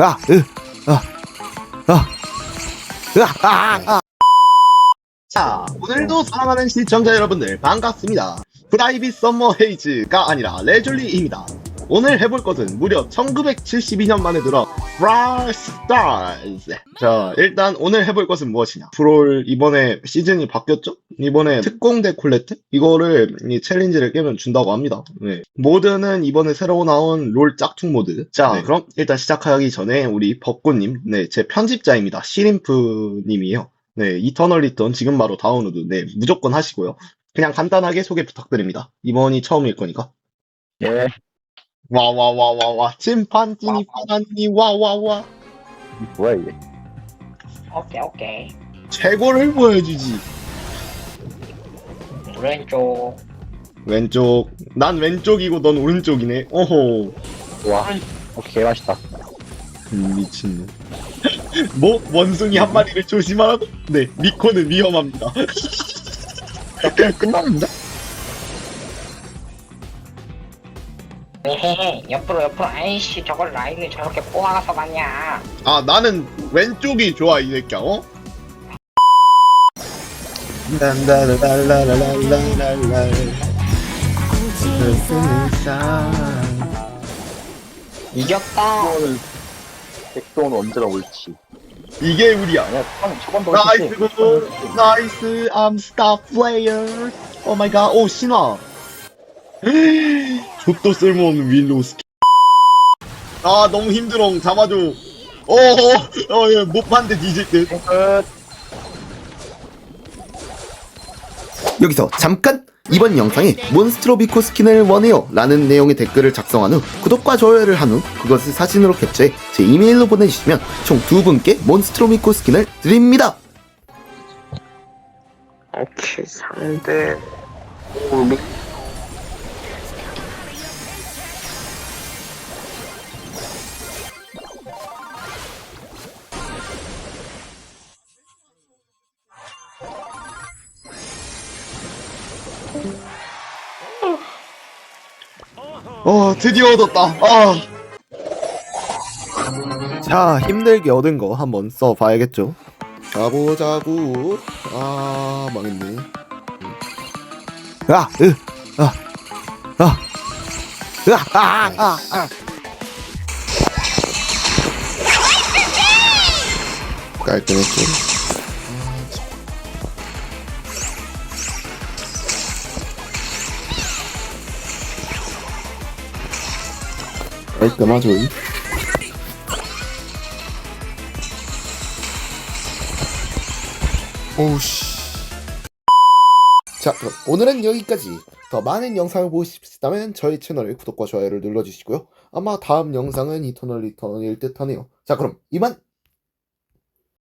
아, 으, 아, 아, 으아, 아, 아. 자, 오늘도 사랑하는 시청자 여러분들 반갑습니다. 프라이빗 썸머 헤이즈가 아니라 레졸리입니다. 오늘 해볼 것은 무려 1972년 만에 들어 브랄 스타즈. 자, 일단 오늘 해볼 것은 무엇이냐? 브롤 이번에 시즌이 바뀌었죠? 이번에 특공대 콜레트? 이거를 이 챌린지를 깨면 준다고 합니다. 네. 모드는 이번에 새로 나온 롤 짝퉁 모드. 자, 네. 그럼 일단 시작하기 전에 우리 벚꽃님, 네, 제 편집자입니다. 시림프님이요. 네, 이터널 리턴 지금 바로 다운로드, 네, 무조건 하시고요. 그냥 간단하게 소개 부탁드립니다. 이번이 처음일 거니까. 예, 와, 와, 와, 와, 와. 침판지니, 파란니, 와, 와, 와. 뭐야 이게? 오케이 오케이 최고를 보여주지. 오른쪽 왼쪽. 난 왼쪽이고 넌 오른쪽이네. 어호. 와, 어, 개 맛있다. 음, 미친놈. 뭐? 원숭이 한 마리를 조심하라고? 네, 미코는 위험합니다. 끝났는데? 에헤헤 옆으로 옆으로. 아이씨 저걸 라인을 저렇게 뽑아가서 봤냐. 아 나는 왼쪽이 좋아 이 새끼야 어? 이겼다. 백동은 언제 나올지. 이게 우리야. 아니야, 나이스 나이스 I'm star player Oh my god. 오 신화. 족도 쓸모없는 윌로우 스킬 아 너무 힘들어 잡아줘 어어 못 봤는데 뒤질 듯 끝. 여기서 잠깐! 이번 영상에 몬스트로비코 스킨을 원해요 라는 내용의 댓글을 작성한 후 구독과 좋아요를 한 후 그것을 사진으로 캡처해 제 이메일로 보내주시면 총 두 분께 몬스트로비코 스킨을 드립니다 오케이 상대 오미. 어 드디어 얻었다. 아. 자 힘들게 얻은 거 한번 써봐야겠죠? 가보자구 아 망했네. 아, 으, 아, 아, 으아, 아, 아, 아. 깔끔했죠 깔끔하죠 오우씨. 자 그럼 오늘은 여기까지. 더 많은 영상을 보고 싶으시다면 저희 채널 구독과 좋아요를 눌러주시고요. 아마 다음 영상은 이터널 리턴일 듯 하네요. 자 그럼 이만